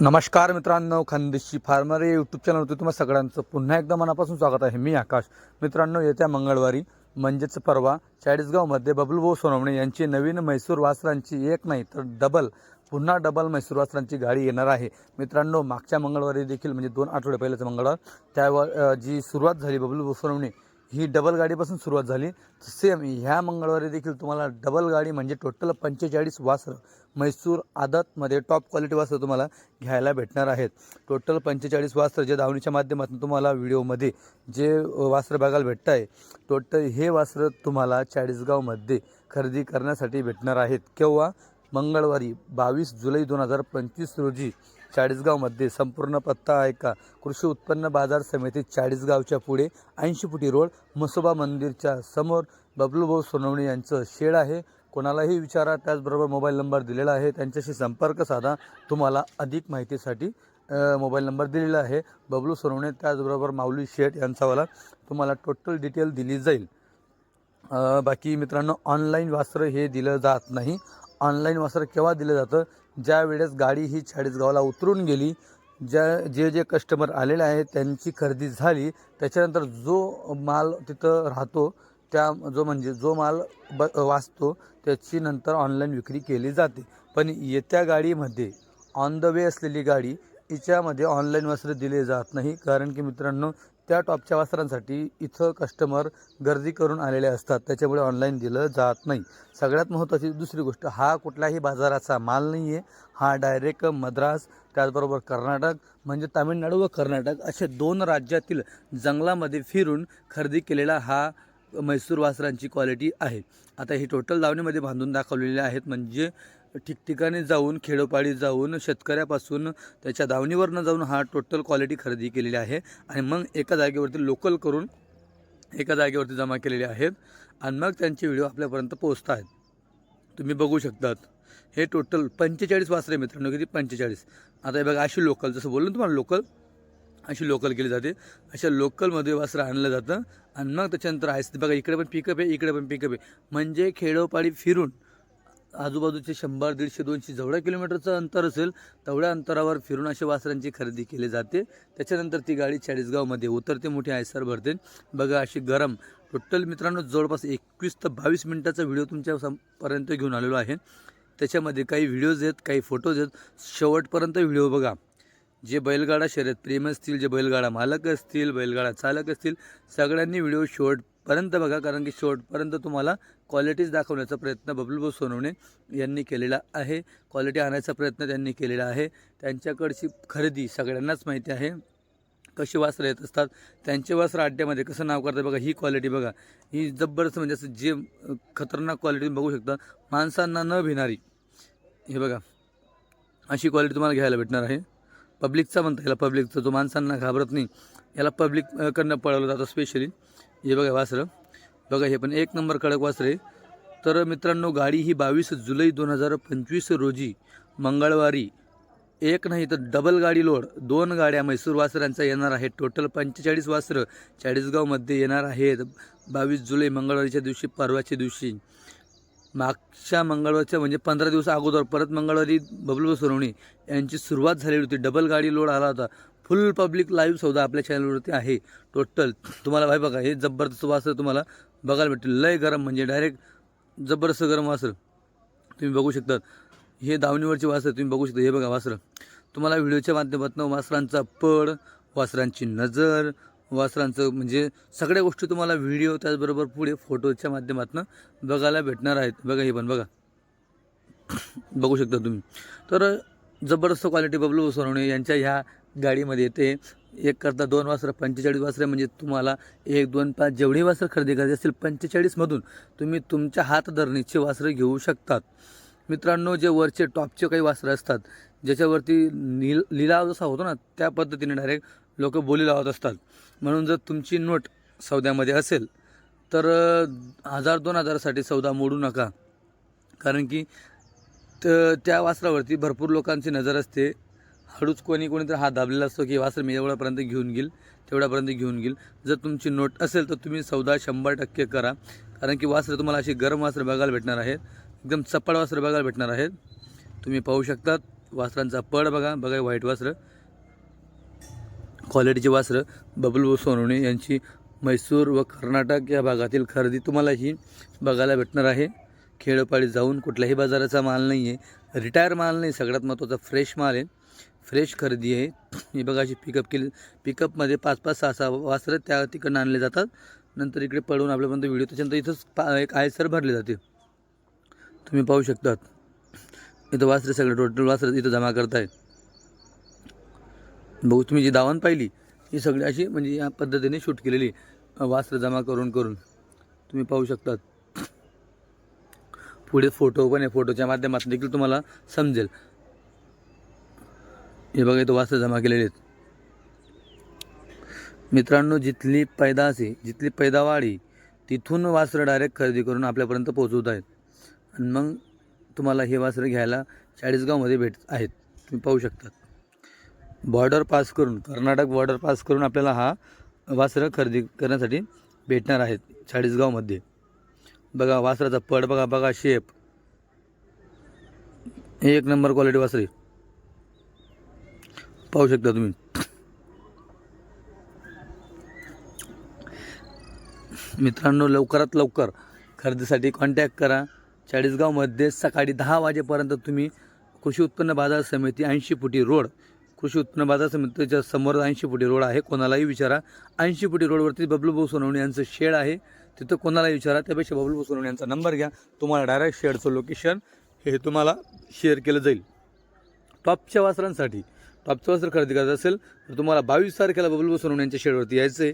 नमस्कार मित्रांनो खानदेशी फार्मर या यूट्यूब चॅनलवरती तुम्हाला सगळ्यांचं पुन्हा एकदा मनापासून स्वागत आहे. मी आकाश. मित्रांनो येत्या मंगळवारी म्हणजेच परवा चाळीसगावमध्ये बबलूभाऊ सोनवणे यांची नवीन म्हैसूर वासरांची एक नाही तर डबल पुन्हा डबल म्हैसूर वासरांची गाडी येणार आहे. मित्रांनो मागच्या मंगळवारी देखील म्हणजे दोन आठवडे पहिल्याचं मंगळवार त्यावर जी सुरुवात झाली बबलूभाऊ सोनवणे ही डबल गाडीपासून सुरुवात झाली. सेम ह्या मंगळवारी देखील तुम्हाला डबल गाडी म्हणजे टोटल पंचेचाळीस वासरं म्हैसूर आदतमध्ये टॉप क्वालिटी वासरं तुम्हाला घ्यायला भेटणार आहेत. टोटल पंचेचाळीस वासरं जे धावणीच्या माध्यमातून तुम्हाला व्हिडिओमध्ये जे वासरं बघायला भेटत आहे टोटल हे वासरं तुम्हाला चाळीसगावमध्ये खरेदी करण्यासाठी भेटणार आहेत. केव्हा? मंगळवारी बावीस जुलै दोन हजार पंचवीस रोजी. चाळीसगावमध्ये संपूर्ण पत्ता आहे का? कृषी उत्पन्न बाजार समिती चाळीसगावच्या पुढे ऐंशी फुटी रोड मसोबा मंदिरच्या समोर. बबलूभाऊ सोनवणे यांचं शेड आहे. कोणालाही विचारा त्याचबरोबर मोबाईल नंबर दिलेला आहे. त्यांच्याशी संपर्क साधा. तुम्हाला अधिक माहितीसाठी मोबाईल नंबर दिलेला आहे. बबलू सोनवणे त्याचबरोबर माऊली शेठ यांचावाला तुम्हाला टोटल डिटेल दिली जाईल. बाकी मित्रांनो ऑनलाईन वास्त्र हे दिलं जात नाही. ऑनलाईन वस्त्र केव्हा दिलं जातं? ज्या वेळेस गाडी ही चाळीसगावला उतरून गेली ज्या जे जे कस्टमर आलेले आहेत त्यांची खरेदी झाली त्याच्यानंतर जो माल तिथं राहतो त्या जो म्हणजे जो माल ब वाचतो त्याची नंतर ऑनलाईन विक्री केली जाते. पण येत्या गाडीमध्ये ऑन द वे असलेली गाडी हिच्यामध्ये ऑनलाईन वस्त्र दिले जात नाही. कारण की मित्रांनो त्या टॉपच्या वस्त्रांसाठी इथं कस्टमर गर्दी करून आलेले असतात. त्याच्यामुळे ऑनलाईन दिलं जात नाही. सगळ्यात महत्त्वाची दुसरी गोष्ट हा कुठल्याही बाजाराचा माल नाही आहे हा डायरेक्ट मद्रास त्याचबरोबर कर्नाटक म्हणजे तामिळनाडू व कर्नाटक असे दोन राज्यातील जंगलामध्ये फिरून खरेदी केलेला हा मैसूर वासरांची क्वालिटी आहे. आता ही टोटल दावणीमध्ये बांधून दाखवलेले आहेत म्हणजे ठिकठिकाणी जाऊन खेडोपाडी जाऊन शेतकऱ्यापासून त्याच्या दावणीवरनं जाऊन हा टोटल क्वालिटी खरेदी केलेली आहे. आणि मग एका जागेवरती लोकल करून एका जागेवरती जमा केलेले आहेत. आणि मग त्यांचे व्हिडिओ आपल्यापर्यंत पोहोचत आहेत तुम्ही बघू शकतात. हे टोटल पंचेचाळीस वासरे मित्रांनो किती? पंचेचाळीस. आता हे बघा अशी लोकल जसं बोललो तुम्हाला लोकल अशी लोकल केली जाते. अशा लोकलमध्ये वासरं आणलं जातं. आणि मग त्याच्यानंतर आहे बघा इकडे पण पिकअप आहे इकडे पण पिकअप आहे. म्हणजे खेडोपाडी फिरून आजूबाजूचे शंभर दीडशे दोनशे जेवढ्या किलोमीटरचं अंतर असेल तेवढ्या अंतरावर फिरून अशा वासरांची खरेदी केली जाते. त्याच्यानंतर ती गाडी चाळीसगावमध्ये उतरते मोठी आयसर भरते. बघा अशी गरम टोटल मित्रांनो जवळपास एकवीस ते बावीस मिनटाचा व्हिडिओ तुमच्या पर्यंत घेऊन आलेलो आहे. त्याच्यामध्ये काही व्हिडिओज आहेत काही फोटोज आहेत. शेवटपर्यंत व्हिडिओ बघा. जे बैलगाडा शर्यत प्रेम असतील जे बैलगाडा मालक असतील बैलगाडा चालक असतील सगळ्यांनी व्हिडिओ शेवटपर्यंत बघा. कारण की शेवटपर्यंत तुम्हाला क्वालिटीज दाखवण्याचा प्रयत्न बबलूभाऊ सोनवणे यांनी केलेला आहे. क्वालिटी आणायचा प्रयत्न त्यांनी केलेला आहे. त्यांच्याकडची खरेदी सगळ्यांनाच माहिती आहे. कशी वासरं येत असतात त्यांचे वासरं अड्ड्यामध्ये कसं नाव करतात बघा ही क्वालिटी बघा. ही जबरदस्त म्हणजे असं जे खतरनाक क्वालिटी बघू शकता माणसांना न भिणारी. हे बघा. अशी क्वालिटी तुम्हाला घ्यायला भेटणार आहे. पब्लिकचा म्हणता याला पब्लिकचा जो माणसांना घाबरत नाही. याला पब्लिक कडनं पळवलं जातं स्पेशली हे बघा वासरं. बघा हे पण एक नंबर कडक वासरे तर मित्रांनो गाडी ही बावीस जुलै दोन हजार पंचवीस रोजी मंगळवारी एक नाही तर डबल गाडी लोड दोन गाड्या म्हैसूर वासरांचा येणार आहे. टोटल पंचेचाळीस वासरं चाळीसगावमध्ये येणार आहेत. बावीस जुलै मंगळवारीच्या दिवशी परवाच्या दिवशी. मागच्या मंगळवारच्या म्हणजे पंधरा दिवस अगोदर परत मंगळवारी बबलू सोनवणे यांची सुरुवात झालेली होती. डबल गाडी लोड आला होता. फुल पब्लिक लाईव्ह सौदा आपल्या चॅनलवरती आहे. टोटल तुम्हाला भाई बघा हे जबरदस्त वासर तुम्हाला बघायला भेटेल लय गरम म्हणजे डायरेक्ट जबरदस्त गरम वासर. तुम्ही बघू शकतात. हे दावणीवरचे वासर तुम्ही बघू शकता. हे बघा वासर. तुम्हाला व्हिडिओच्या माध्यमातून वासरांचा पड वासरांची नजर वासरांचं म्हणजे सगळ्या गोष्टी तुम्हाला व्हिडिओ त्याचबरोबर पुढे फोटोच्या माध्यमातून बघायला भेटणार आहेत. बघा हे पण बघा. बघू शकता तुम्ही. तर जबरदस्त क्वालिटी बबलू सोनवणे यांच्या ह्या गाडीमध्ये येते एक करता दोन वासरं पंचेचाळीस वासरे म्हणजे तुम्हाला एक दोन पाच जेवढी वासरं खरेदी करायची असतील पंचेचाळीसमधून तुम्ही तुमच्या हातधरणीचे वासरं घेऊ शकतात. मित्रांनो जे वरचे टॉपचे काही वासरं असतात ज्याच्यावरती नील लिलाव जसा होतो ना त्या पद्धतीने डायरेक्ट लोक बोली लावत असतात. म्हणून जर तुमची नोट सौद्यामध्ये असेल तर हजार दोन हजारासाठी सौदा मोडू नका. कारण की त्या वासरावरती भरपूर लोकांची नजर असते. हळूच कोणी कोणी तर हात दाबलेला असतो की वासर मी एवढ्यापर्यंत घेऊन घेईल तेवढ्यापर्यंत घेऊन घेईल जर तुमची नोट असेल तर तुम्ही सौदा शंभर टक्के करा. कारण की वासरं तुम्हाला अशी गरम वासरं बघायला भेटणार आहेत. एकदम चप्पड वासरं बघायला भेटणार आहेत. तुम्ही पाहू शकतात वासरांचा पड बघा. बघा व्हाईट वासरं. क्वालिटीचे वासरं. बबलू सोनवणे यांची म्हैसूर व कर्नाटक या भागातील खरेदी तुम्हाला ही बघायला भेटणार आहे. खेडोपाडी जाऊन कुठल्याही बाजाराचा माल नाही आहे रिटायर माल नाही. सगळ्यात महत्त्वाचा फ्रेश माल आहे. फ्रेश खरेदी आहे. हे बघा अशी पिकअप केली. पिकअपमध्ये पाच पाच सहा सहा वासरं त्या तिकडनं आणले जातात. नंतर इकडे पडून आपल्यापर्यंत व्हिडिओ त्याच्यानंतर इथंच पा एक आयसर भरले जाते. तुम्ही पाहू शकतात. इथं वासरे सगळे टोटल वासरं इथं जमा करताय बघू तुम्ही जी दावण पाहिली ही सगळी अशी म्हणजे या पद्धतीने शूट केलेली वासरं जमा करून करून. तुम्ही पाहू शकतात. पुढे फोटो पण आहे. फोटोच्या माध्यमातून देखील तुम्हाला समजेल. हे बघा इथं वासं जमा केलेले आहेत. मित्रांनो जिथली पैदास आहे जिथली पैदावाडी तिथून वासरं डायरेक्ट खरेदी करून आपल्यापर्यंत पोहोचवत आहेत. आणि मग तुम्हाला हे वासरं घ्यायला चाळीसगावमध्ये भेट आहेत. तुम्ही पाहू शकतात बॉर्डर पास करून कर्नाटक बॉर्डर पास करून आपल्याला हा वासरं खरेदी करण्यासाठी भेटणार आहेत चाळीसगावमध्ये. बघा वासराचा पड बघा बघा शेप हे एक नंबर क्वालिटी वासरे. पाहू शकता तुम्ही. मित्रांनो लवकरात लवकर खरेदीसाठी कॉन्टॅक्ट करा. चाळीसगावमध्ये सकाळी दहा वाजेपर्यंत तुम्ही कृषी उत्पन्न बाजार समिती ऐंशी फुटी रोड कृषी उत्पन्न बाजार समितीच्या समोर ऐंशी फुटी रोड आहे. कोणालाही विचारा. ऐंशी फुटी रोडवरती बबलूभाऊ सोनवणे यांचं शेड आहे. तिथं कोणालाही विचारा. त्यापेक्षा बबलूभाऊ सोनवणे यांचा नंबर घ्या. तुम्हाला डायरेक्ट शेडचं लोकेशन हे तुम्हाला शेअर केलं जाईल. टॉपच्या वासरांसाठी टॉपचं वस्त्र खरेदी करायचं असेल तर तुम्हाला बावीस तारखेला बबलूभाऊ बसवून यांच्या शेडवरती यायचं आहे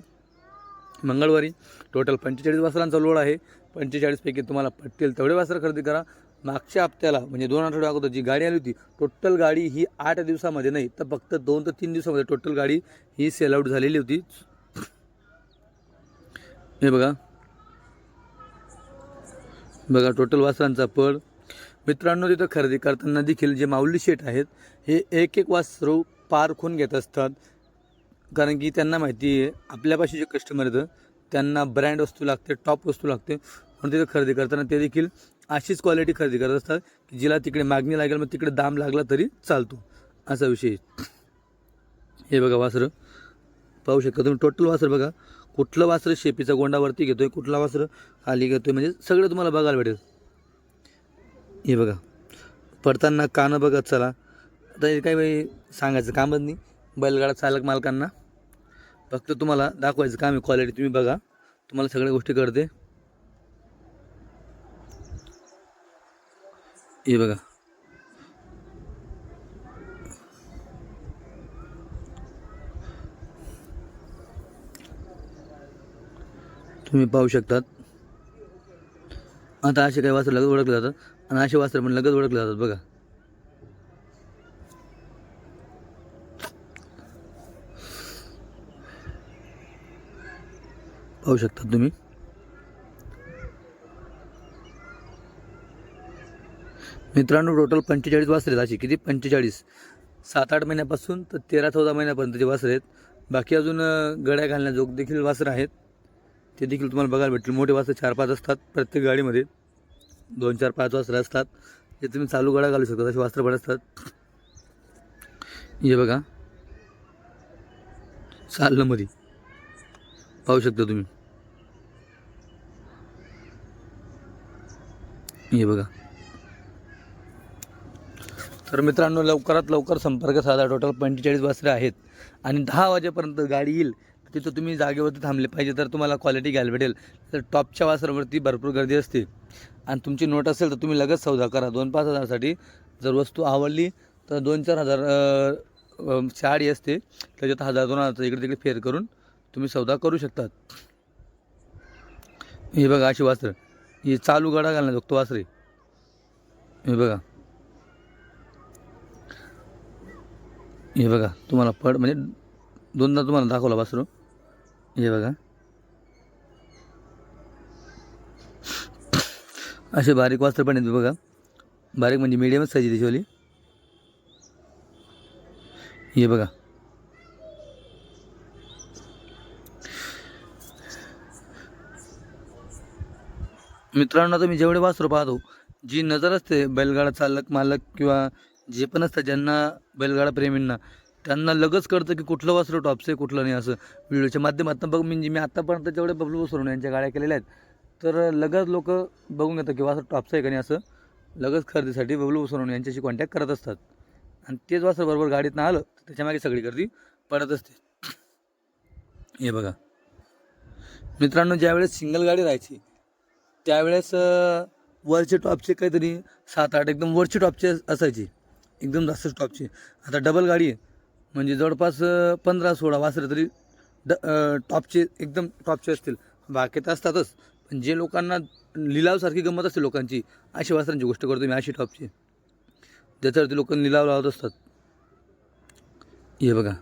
मंगळवारी टोटल पंचेचाळीस वासरांचा लोड आहे. पंचेचाळीसपैकी तुम्हाला पटतील तेवढे वासर खरेदी करा. मागच्या हप्त्याला म्हणजे दोन आठवड्या अगोदर जी गाडी आली होती टोटल गाडी ही आठ दिवसामध्ये नाही तर फक्त दोन ते तीन दिवसामध्ये टोटल गाडी ही सेल आऊट झालेली होती. हे बघा. बघा टोटल वासरांचा पड मित्रांनो तिथं खरेदी करताना देखील जे माऊली शेट आहेत हे एक एक वासरू पार खून घेत असतात. कारण की त्यांना माहिती आहे आपल्यापाशी जे कस्टमर येतं त्यांना ब्रँड वस्तू लागते टॉप वस्तू लागते. म्हणून तिथं खरेदी करताना ते देखील अशीच क्वालिटी खरेदी करत असतात की जिला तिकडे मागणी लागेल मग तिकडे दाम लागला तरी चालतो. असा विषय हे बघा वासरं. पाहू शकता तुम्ही टोटल वासर बघा. कुठलं वासरं शेपीचा गोंडावरती घेतोय कुठला वासरं खाली घेतोय म्हणजे सगळं तुम्हाला बघायला भेटेल. हे बघा. पडताना कानं बघत चला. आता हे काही बाई सांगायचं कामच नाही. बैलगाडा चालक मालकांना. फक्त तुम्हाला दाखवायचं काम आहे क्वालिटी तुम्ही बघा. तुम्हाला सगळ्या गोष्टी कळते हे बघा. तुम्ही पाहू शकतात. आता असे काही वाचलं ओळखलं जातं आणि असे वासर पण लगेच ओळखले जातात बघा. पाहू शकता तुम्ही? मित्रांनो टोटल पंचेचाळीस वासरे आहेत अशी किती? पंचेचाळीस. सात आठ महिन्यापासून तर तेरा चौदा महिन्यापर्यंतचे वासरे आहेत. बाकी अजून गड्या घालण्याजोग देखील वासरं आहेत. ते देखील तुम्हाला बघायला भेटतील. मोठे वासरे चार पाच असतात प्रत्येक गाडीमध्ये. दोन चार पाच वासरं असतात. हे तुम्ही चालू गळा घालू शकता असे वस्त्र पण असतात. हे बघा. चाललं पाहू शकता तुम्ही. हे बघा. तर मित्रांनो लवकरात लवकर संपर्क साधा. टोटल पंचेचाळीस वासरे आहेत. आणि दहा वाजेपर्यंत गाडी येईल. तिथं तुम्ही जागेवरती थांबले पाहिजे. तर तुम्हाला क्वालिटी घ्यायला भेटेल. तर टॉपच्या वासरावरती भरपूर गर्दी असते. आणि तुमची नोट असेल तर तुम्ही लगेच सौदा करा. दोन पाच हजारासाठी जर वस्तू आवडली तर दोन चार हजार शाळी साडी असते त्याच्यात हजार दोन हजार इकडे तिकडे फेर करून तुम्ही सौदा करू शकतात. हे बघा अशी वासरं. ही चालू गडा घालणार बघतो वासरे. हे बघा. हे बघा तुम्हाला पड म्हणजे दोनदा तुम्हाला दाखवला वासरू. हे बघा. असे बारीक वास्त्र पण आहेत बघा. बारीक म्हणजे मिडियमच साईज आहे त्याच्यावाली हे बघा. मित्रांनो आता मी जेवढे वासरू पाहतो जी नजर असते बैलगाडा चालक मालक किंवा जे पण असतात ज्यांना बैलगाडा प्रेमींना त्यांना लगच कळतं की कुठलं वासरू टॉपचं आहे कुठलं नाही असं. व्हिडिओच्या माध्यमातून बघ म्हणजे मी आत्तापर्यंत जेवढे बबलू वसरून यांच्या गाड्या केलेल्या आहेत तर लगेच लोक बघून घेतात की असं टॉपचं आहे का नाही असं. लगेच खरेदीसाठी बबलू बसवून यांच्याशी कॉन्टॅक्ट करत असतात. आणि तेच वासर बरोबर गाडीतनं आलं तर त्याच्यामागे सगळी गर्दी पडत असते. हे बघा. मित्रांनो ज्यावेळेस सिंगल गाडी राहायची त्यावेळेस वरचे टॉपचे काहीतरी सात आठ एकदम वरचे टॉपचे असायचे. एकदम जास्त टॉपचे. आता डबल गाडी आहे. म्हणजे जवळपास पंधरा सोळा वासरे तरी ड टॉपचे एकदम टॉपचे असतील. बाकी तर असतातच. जे लोकांना लिलावसारखी गंमत असते लोकांची अशी वासरांची गोष्ट करतो मी अशी टॉपची ज्याच्यावरती लोक लिलाव लावत असतात. हे बघा.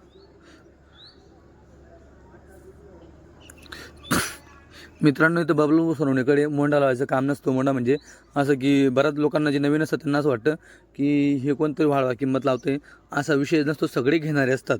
मित्रांनो इथं बबलू सोनवणेकडे मोंडा लावायचं काम नसतो. मोंडा म्हणजे असं की बऱ्याच लोकांना जे नवीन असतात त्यांना असं वाटतं की हे कोणतरी वाढवा किंमत लावते असा विषय नसतो. सगळे घेणारे असतात.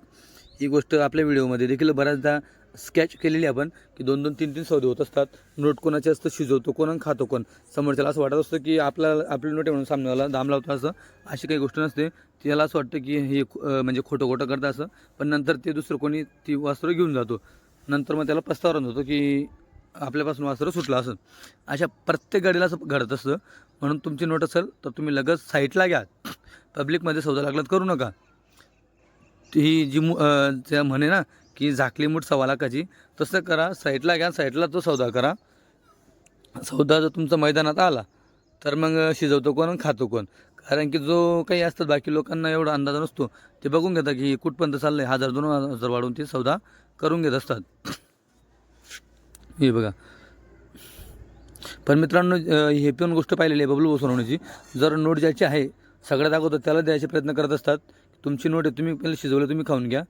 ही गोष्ट आपल्या व्हिडिओमध्ये देखील बऱ्याचदा स्केच केलेली आपण की दोन दोन तीन तीन सौदे होत असतात. नोट कोणाचे असतं शिजवतो कोण आणि खातो कोण. समोरच्याला असं वाटत असतं की आपला आपली नोट आहे म्हणून सामन्याला दाम लावतो असं. अशी काही गोष्ट नसते. त्याला असं वाटतं की हे म्हणजे खोटं खोटं करतं असं. पण नंतर ते दुसरं कोणी ती वस्त्र घेऊन जातो. नंतर मग त्याला पस्तावरण होतो की आपल्यापासून वासरं सुटलं असं. अशा प्रत्येक गाडीला असं घडत असतं. म्हणून तुमची नोट असेल तर तुम्ही लगेच साईटला घ्या. पब्लिकमध्ये सौदा लागलात करू नका. ती ही जी मु म्हणे ना की झाकली मूठ सव्वा लाखाची तसं करा साईटला घ्या साईटला तो सौदा करा. सौदा जर तुमचा मैदानात आला तर मग शिजवतो कोण आणि खातो कोण? कारण की जो काही असतात बाकी लोकांना एवढा अंदाज नसतो. ते बघून घेतात की कुठपर्यंत चाललं आहे हजार दोन हजार वाढवून ते सौदा करून घेत असतात. हे बघा. पण मित्रांनो हे पण गोष्ट पाहिलेली आहे बबलू बसवण्याची. जर नोट ज्याची आहे सगळ्यात अगोदर त्याला द्यायचे प्रयत्न करत असतात. तुमची नोट आहे तुम्ही पहिले शिजवलं तुम्ही खाऊन घ्या.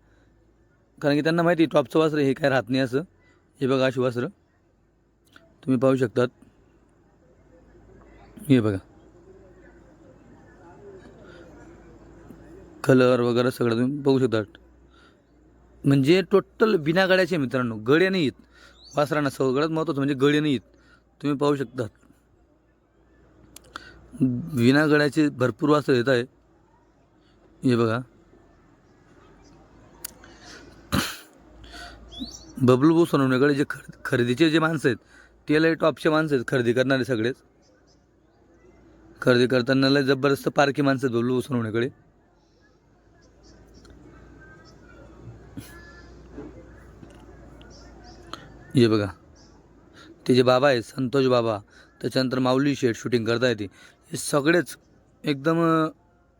कारण की त्यांना माहिती आहे टॉपचं वासर हे काय राहत नाही असं. हे बघा अशी वासरं तुम्ही पाहू शकतात. हे बघा. कलर वगैरे सगळं तुम्ही बघू शकतात. म्हणजे टोटल बिना गड्याचे मित्रांनो. गडे नाही आहेत. वासरांना सगळ्यात महत्त्वाचं म्हणजे गडे नाही आहेत. तुम्ही पाहू शकतात. विना गड्याचे भरपूर वासर येत आहे. हे बघा. बबलू भाऊ सोनवणेकडे जे खर खरेदीचे जे माणसं आहेत ते लय टॉपचे माणसं आहेत खरेदी करणारे सगळेच. खरेदी करताना लय जबरदस्त पारखी माणसं आहेत बबलू भाऊ सोनवणेकडे हे बघा. ते जे बाबा आहेत संतोष बाबा त्याच्यानंतर माऊली शेठ शूटिंग करता येते हे सगळेच एकदम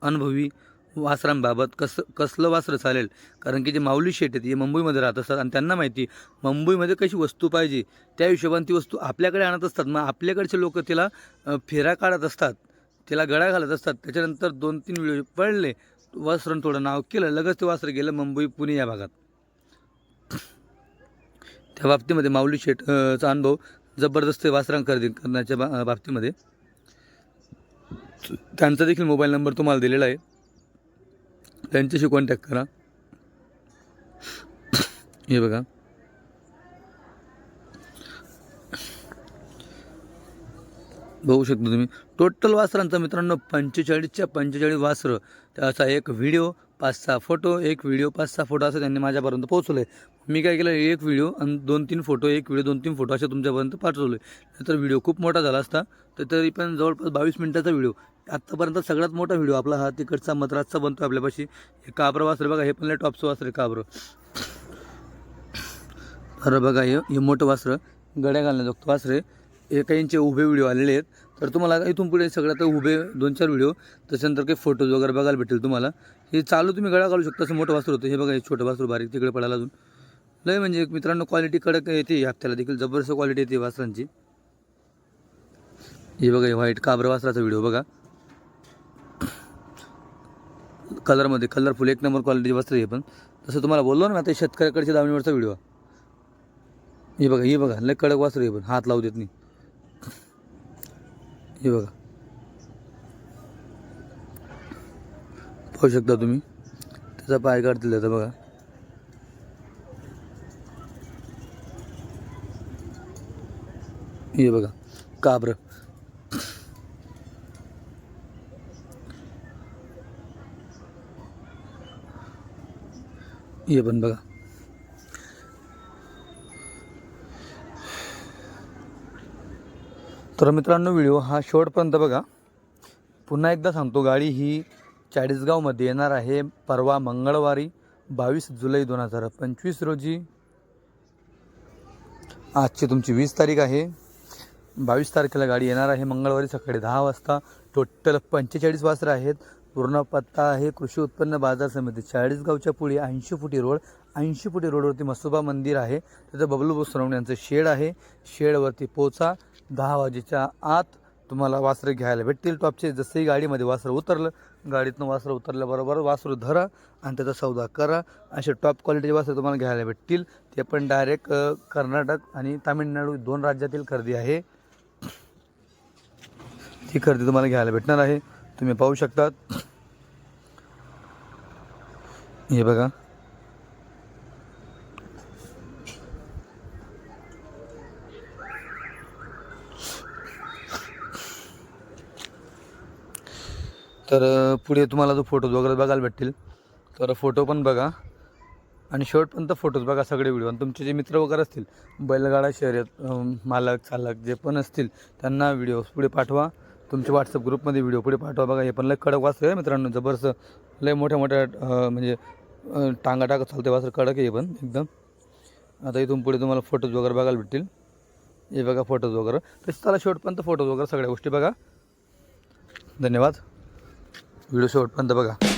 अनुभवी वासरांबाबत कसं कसलं वासरं चालेल? कारण की जे माऊली शेट आहेत ते मुंबईमध्ये राहत असतात आणि त्यांना माहिती मुंबईमध्ये कशी वस्तू पाहिजे त्या हिशोबाने ती वस्तू आपल्याकडे आणत असतात. मग आपल्याकडचे लोक तिला फेरा काढत असतात तिला गळा घालत असतात. त्याच्यानंतर दोन तीन वेळ पडले वासरण थोडं नाव केलं लगेच ते वासरं गेलं मुंबई पुणे या भागात. त्या बाबतीमध्ये माऊली शेटचा चा अनुभव जबरदस्त आहे वासरां खरेदी करण्याच्या बा बाबतीमध्ये. त्यांचा देखील मोबाईल नंबर तुम्हाला दिलेला आहे. त्यांच्याशी कॉन्टॅक्ट करा. हे बघा. बघू शकता तुम्ही. टोटल वासरांचा मित्रांनो पंचेचाळीसच्या पंचेचाळीस वासरं. त्याचा एक व्हिडिओ पाच सहा फोटो एक व्हिडिओ पाच सहा फोटो असं त्यांनी माझ्यापर्यंत पोहोचवलं आहे मी काय केलं एक व्हिडिओ आणि दोन तीन फोटो एक व्हिडिओ दोन तीन फोटो असे तुमच्यापर्यंत पाठवले तर व्हिडिओ खूप मोठा झाला असता तर तरी पण जवळपास बावीस मिनिटाचा व्हिडिओ. आत्तापर्यंत सगळ्यात मोठा व्हिडिओ आपला हा तिकडचा मद्रासचा बनतो आपल्यापाशी. हे काबरं वासरे बघा हे पण लय टॉपचं वासरे आहे काबरं. बरं बघा हे हे मोठं वासरं. गड्या घालण्याजोगतं वासरे हे काहींचे उभे व्हिडिओ आलेले आहेत. तर तुम्हाला इथून पुढे सगळं तर उभे दोन चार व्हिडिओ. त्याच्यानंतर काही फोटोज वगैरे बघायला भेटेल तुम्हाला. हे चालू तुम्ही गळा घालू शकता. असं मोठं वासरू होतं. हे बघा हे छोटं वासरू बारीक तिकडे पडायला अजून. लय म्हणजे मित्रांनो क्वालिटी कडक येते हप्त्याला देखील. जबरदस्त क्वालिटी येते वासरांची. हे बघा हे व्हाईट काबर वासराचा व्हिडिओ बघा. कलरमध्ये कलरफुल एक नंबर क्वालिटीचे वस्त्र आहे हे पण. तसं तुम्हाला बोललो ना आता शेतकऱ्याकडच्या दावणीवरचा व्हिडिओ. हे बघा हे बघा लय कडक वासर आहे पण. हात लावू देत नाही. बहु बघा पाहू शकता तुम्ही? त्याचा पाय काढतील आता बघा। ये बघा, काबर। ये पण बघा। तर मित्रांनो व्हिडिओ हा शेवटपर्यंत बघा. पुन्हा एकदा सांगतो गाडी ही चाळीसगावमध्ये येणार आहे परवा मंगळवारी बावीस जुलै दोन हजार पंचवीस रोजी. आजची तुमची वीस तारीख आहे. बावीस तारखेला गाडी येणार आहे मंगळवारी सकाळी दहा वाजता. टोटल पंचेचाळीस वासरं आहेत. पूर्ण पत्ता आहे कृषी उत्पन्न बाजार समिती चाळीसगावच्या पुढे ऐंशी फुटी रोड ऐंशी फुटी रोडवरती मसोबा मंदिर आहे. तिथं बबलू बोसरवणे यांचं शेड आहे. शेडवरती पोचा दहा वाजेच्या आत तुम्हाला वासरं घ्यायला भेटतील. टॉपचे जसंही गाडीमध्ये वासरं उतरलं गाडीतनं वासरं उतरल्याबरोबर वासरू धरा आणि त्याचा सौदा करा. असे टॉप क्वालिटीचे वासरं तुम्हाला घ्यायला भेटतील. ते पण डायरेक्ट कर्नाटक आणि तामिळनाडू दोन राज्यातील खरेदी आहे. ती खरेदी तुम्हाला घ्यायला भेटणार आहे. तुम्ही पाहू शकतात. हे बघा. तर पुढे तुम्हाला जो फोटोज वगैरे बघायला भेटतील तर फोटो पण बघा. आणि शेवटपर्यंत फोटोज बघा सगळे व्हिडिओ आणि तुमचे जे मित्र वगैरे असतील बैलगाडा शर्यत मालक चालक जे पण असतील त्यांना व्हिडिओ पुढे पाठवा. तुमच्या व्हॉट्सअप ग्रुपमध्ये व्हिडिओ पुढे पाठवा बघा. हे पण लय कडक वाचतो आहे मित्रांनो. जबरदस्त लय मोठ्या मोठ्या म्हणजे टांगा टाका चालते वासर. कडक आहे हे पण एकदम. आता इथून पुढे तुम्हाला फोटोज वगैरे बघायला भेटतील. हे बघा फोटोज वगैरे. तसं चला शेवटपर्यंत फोटोज वगैरे सगळ्या गोष्टी बघा. धन्यवाद. व्हिडिओ शेवटपर्यंत बघा.